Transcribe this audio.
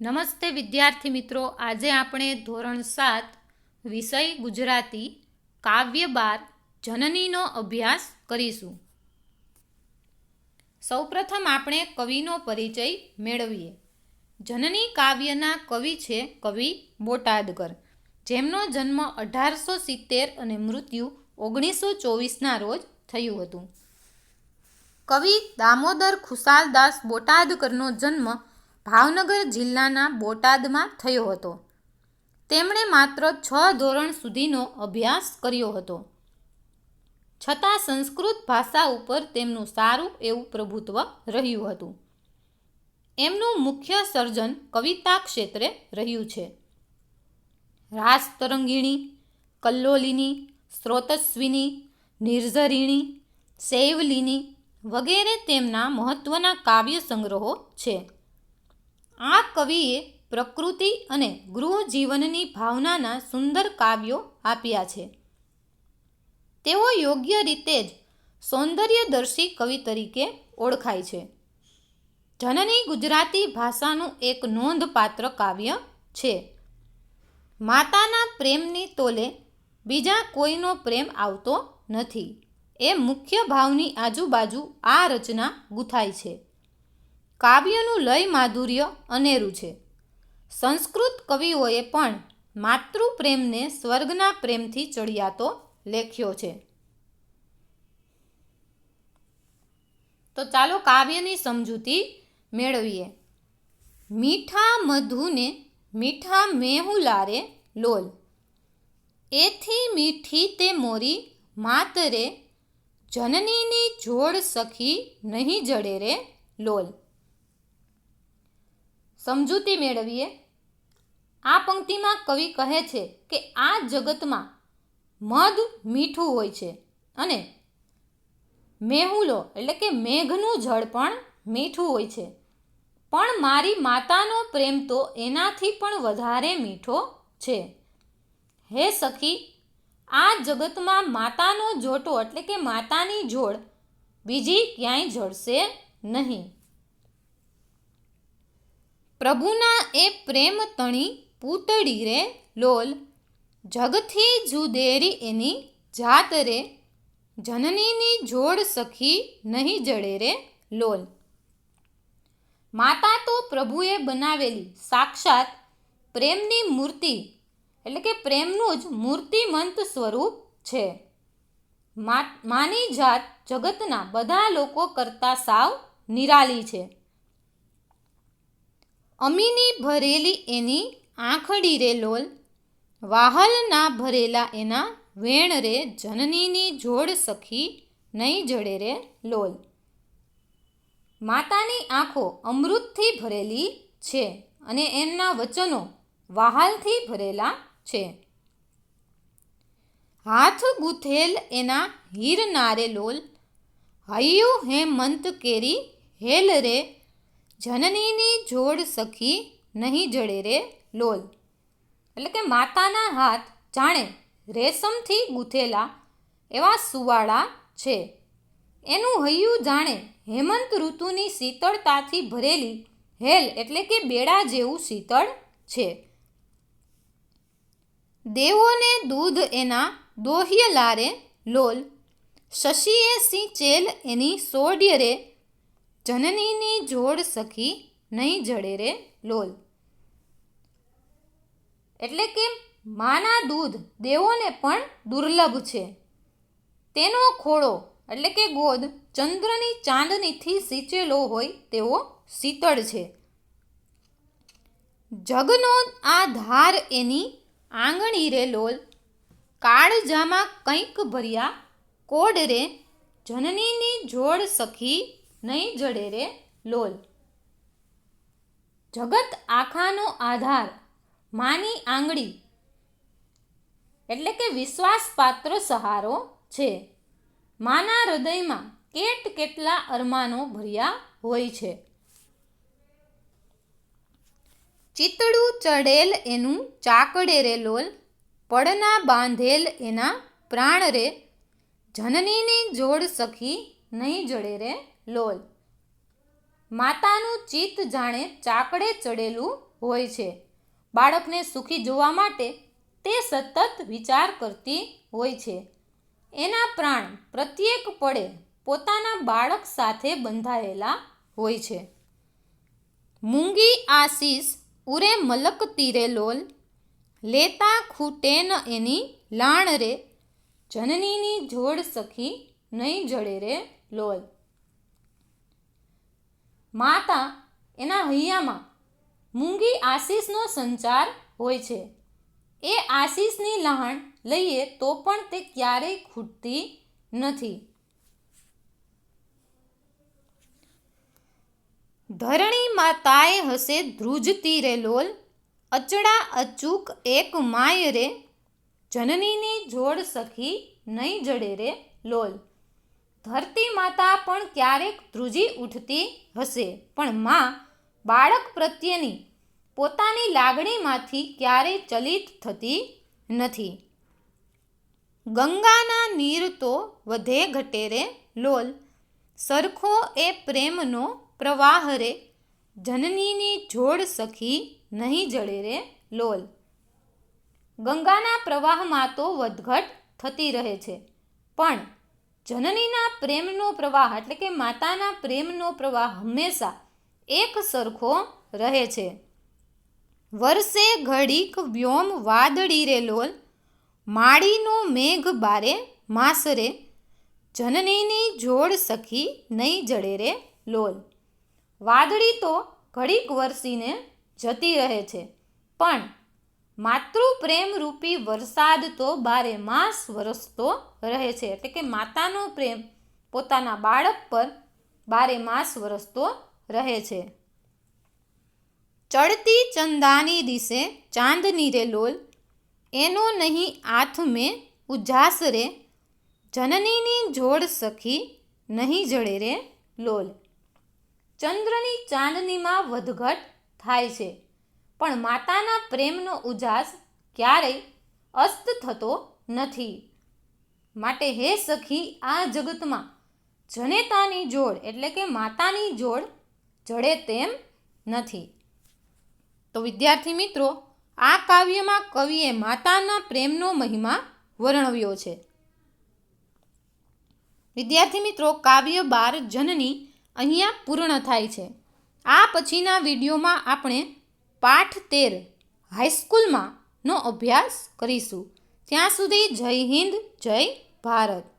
નમસ્તે વિદ્યાર્થી મિત્રો, આજે આપણે ધોરણ સાત, વિષય ગુજરાતી, કાવ્ય બાર, જનનીનો અભ્યાસ કરીશું. સૌપ્રથમ આપણે કવિનો પરિચય મેળવીએ. જનની કાવ્યના કવિ છે કવિ બોટાદકર જેમનો જન્મ અઢારસો સિત્તેર અને મૃત્યુ ઓગણીસો ચોવીસના રોજ થયું હતું. કવિ દામોદર ખુશાલદાસ બોટાદકરનો જન્મ ભાવનગર જિલ્લાના બોટાદમાં થયો હતો. તેમણે માત્ર છ ધોરણ સુધીનો અભ્યાસ કર્યો હતો. છતાં સંસ્કૃત ભાષા ઉપર તેમનું સારું એવું પ્રભુત્વ રહ્યું હતું. એમનું મુખ્ય સર્જન કવિતા ક્ષેત્રે રહ્યું છે. રાસ તરંગિણી, કલ્લોલિની, સ્રોતસ્વીની, નિર્ઝરિણી શૈવલિની વગેરે તેમના મહત્ત્વના કાવ્ય સંગ્રહો છે. કવિએ પ્રકૃતિ અને ગૃહજીવનની ભાવનાના સુંદર કાવ્યો આપ્યા છે. તેઓ યોગ્ય રીતે જ સૌંદર્યદર્શી કવિ તરીકે ઓળખાય છે. જનની ગુજરાતી ભાષાનું એક નોંધપાત્ર કાવ્ય છે. માતાના પ્રેમની તોલે બીજા કોઈનો પ્રેમ આવતો નથી. એ મુખ્ય ભાવની આજુબાજુ આ રચના ગૂંથાય છે. કાવ્યનું લય માધુર્ય અનેરું છે. સંસ્કૃત કવિઓએ પણ માતૃપ્રેમને સ્વર્ગના પ્રેમથી ચડિયાતો લેખ્યો છે. તો ચાલો કાવ્યની સમજૂતી મેળવીએ. મીઠા મધુને મીઠા મેહુલારે લોલ. એથી મીઠી તે મોરી માતરે જનનીની જોડ સખી નહીં જડે રે લોલ. સમજૂતી મેળવીએ, આ પંક્તિમાં કવિ કહે છે કે આ જગતમાં મધ મીઠું હોય છે અને મેહુલો એટલે કે મેઘનું જળ પણ મીઠું હોય છે. પણ મારી માતાનો પ્રેમ તો એનાથી પણ વધારે મીઠો છે. હે સખી, આ જગતમાં માતાનો જોટો એટલે કે માતાની જોડ બીજી ક્યાંય જળશે નહીં. પ્રભુના એ પ્રેમ તણી પૂતળી રે, લોલ. જગથી જુદેરી એની જાત રે, જનનીની જોડ સખી નહીં જડે રે, લોલ. માતા તો પ્રભુએ બનાવેલી સાક્ષાત પ્રેમની મૂર્તિ, એટલે કે પ્રેમનું જ મૂર્તિમંત સ્વરૂપ છે. માની જાત જગતના બધા લોકો કરતાં સાવ નિરાલી છે. અમીની ભરેલી એની આંખડી રે લોલ, વાહલના ભરેલા એના વેણ રે જનનીની જોડ સખી નહીં જડે રે લોલ. માતાની આંખો અમૃતથી ભરેલી છે અને એમના વચનો વાહલથી ભરેલા છે. હાથ ગૂથેલ એના હીર નારે લોલ, હૈયું હેમંત કેરી હેલ રે જનનીની જોડ સખી નહીં જડે રે લોલ. એટલે કે માતાના હાથ જાણે રેશમથી ગૂંથેલા એવા સુવાળા છે. એનું હૈયું જાણે હેમંત ઋતુની શીતળતાથી ભરેલી હેલ એટલે કે બેડા જેવું શીતળ છે. દેવોને દૂધ એના દોહ્ય લારે લોલ. શશીએ સિંચેલ એની સોડ્ય રે જનનીની જોડ સખી નહીં જડે રે લોલ. એટલે કે માના દૂધ દેવોને પણ દુર્લભ છે. તેનો ખોળો, એટલે કે ગોદ, ચંદ્રની ચાંદનીથી સિંચેલો હોય તેવો શીતળ છે. જગનો આ ધાર એની આંગણી રે લોલ. કાળજામાં કંઈક ભર્યા કોડ રે જનનીની જોડ સખી નહીં જડે રે લોલ. જગત આખાનો આધાર, માની આંગળી. એટલે કે વિશ્વાસપાત્ર સહારો છે. માના હૃદયમાં કેટ કેટલા અરમાનો ભર્યા હોય છે. ચિતડું ચડેલ એનું ચાકડે રે લોલ, પડના બાંધેલ એના પ્રાણ રે. જનનીની જોડ સખી નહીં જડે રે લોલ. માતાનું ચિત્ત જાણે ચાકડે ચડેલું હોય છે. બાળકને સુખી જોવા માટે તે સતત વિચાર કરતી હોય છે. એના પ્રાણ પ્રત્યેક પળે પોતાના બાળક સાથે બંધાયેલા હોય છે. મૂંગી આશીષ ઉરે મલક તીરે લોલ. લેતા ખૂટે ન એની લાણ રે. જનનીની જોડ સખી નહીં જડે રે લોલ. માતા એના હૈયામાં મૂંગી આશીષનો સંચાર હોય છે. એ આશીષની લહાણ લઈએ તો પણ તે ક્યારેય ખૂટતી નથી. ધરણી માતાએ હશે ધ્રુજતી રે લોલ અચડા અચૂક એક માય રે જનનીની જોડ સખી નહીં જડે રે લોલ. ધરતી માતા પણ ક્યારેક ધ્રુજી ઉઠતી હશે. પણ માં બાળક પ્રત્યેની પોતાની લાગણીમાંથી ક્યારેય ચલિત થતી નથી. ગંગાના નીર તો વધે ઘટે રે લોલ. સરખો એ પ્રેમનો પ્રવાહ રે. જનનીની જોડ સખી નહીં જળે રે લોલ. ગંગાના પ્રવાહમાં તો વધઘટ થતી રહે છે. પણ જનનીના પ્રેમનો પ્રવાહ, એટલે કે માતાના પ્રેમનો પ્રવાહ હંમેશા એક સરખો રહે છે. વર્ષે ઘડીક વ્યોમ વાદળી રે લોલ, માળીનો મેઘ બારે માસરે, જનનીની જોડ સખી નહીં જડે રે લોલ. વાદળી તો ઘડીક વરસીને જતી રહે છે, પણ માતૃ પ્રેમ રૂપી વરસાદ તો બારે માસ વરસતો રહે છે. એટલે કે માતાનો પ્રેમ પોતાના બાળક પર બારે માસ વરસતો રહે છે. ચડતી ચંદાની દિશે ચાંદની રે લોલ, એનો નહીં આથ મેં ઉજાસ રે, જનનીની જોડ સખી નહીં જડે રે લોલ. ચંદ્રની ચાંદનીમાં વધઘટ થાય છે. પણ માતાના પ્રેમનો ઉજાસ ક્યારેય અસ્ત થતો નથી. માટે હે સખી, આ જગતમાં જનેતાની જોડ એટલે કે માતાની જોડ જડે તેમ નથી. તો વિદ્યાર્થી મિત્રો, આ કાવ્યમાં કવિએ માતાના પ્રેમનો મહિમા વર્ણવ્યો છે. વિદ્યાર્થી મિત્રો, કાવ્ય બાર જનની અહીંયા પૂર્ણ થાય છે. આ પછીના વિડીયોમાં આપણે પાઠ તેર હાઈસ્કૂલમાં નો અભ્યાસ કરીશું. ત્યાં સુધી જય હિન્દ જય ભારત.